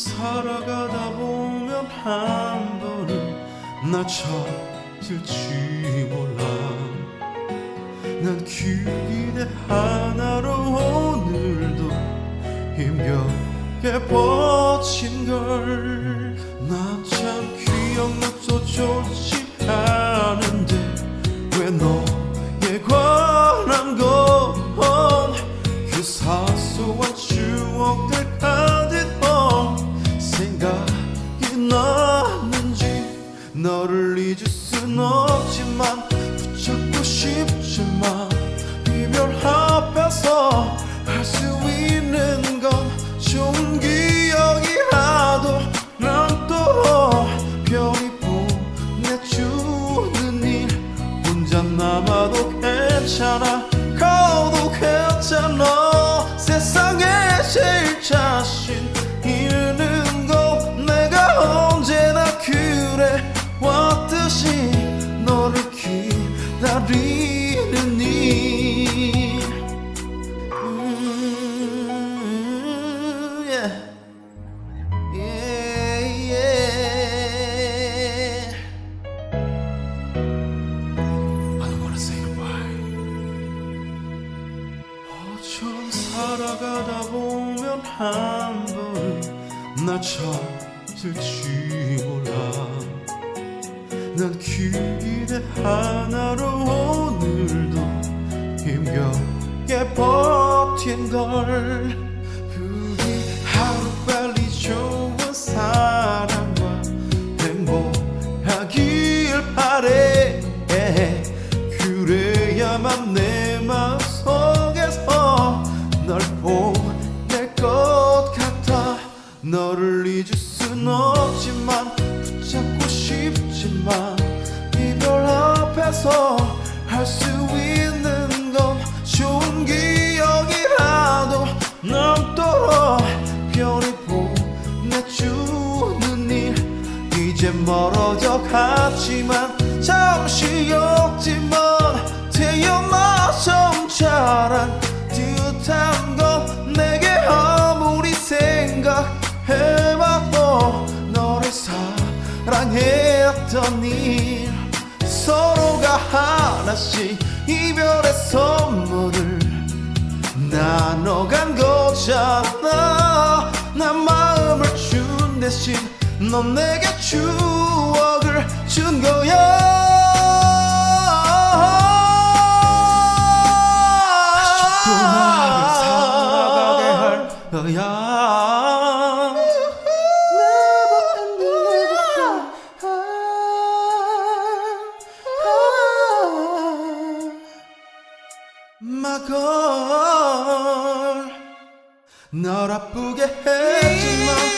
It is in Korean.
살아가다 보면 한 번은 나 찾을지 몰라. 난그 기대 하나로 오늘도 힘겹게 버틴 걸난 참 기억력도 좋지 않은데 왜 너에 관한 건그 사소한 추억들 가득 너를 잊을 순 없지만 붙잡고 싶지만 이별 앞에서 할 수 있는 건 좋은 기억이라도 난또 별이 보내주는 일 혼자 남아도 괜찮아 듯이 너를 기다리는 일 음, yeah. Yeah, yeah. I don't wanna say goodbye. 어쩜 살아가다 보면 한 번은 나 찾을지 몰라 난 기대 하나로 오늘도 힘겹게 버틴 걸 싶지만 이별 앞에서 할 수 있는 건 좋은 기억이라도 남도록 별이 보내주는 일. 이제 멀어져 갔지만 잠시였지만 태어나 좀 자란 듯한 건 내게 아무리 생각해봐도 너를 사랑 했던 일 서로가 하나씩 이별의 선물을 나눠간 거잖아. 난 마음을 준 대신 넌 내게 추억을 준 거야. 또 나를 살아가게 할 거야 마걸 널 아프게 했지만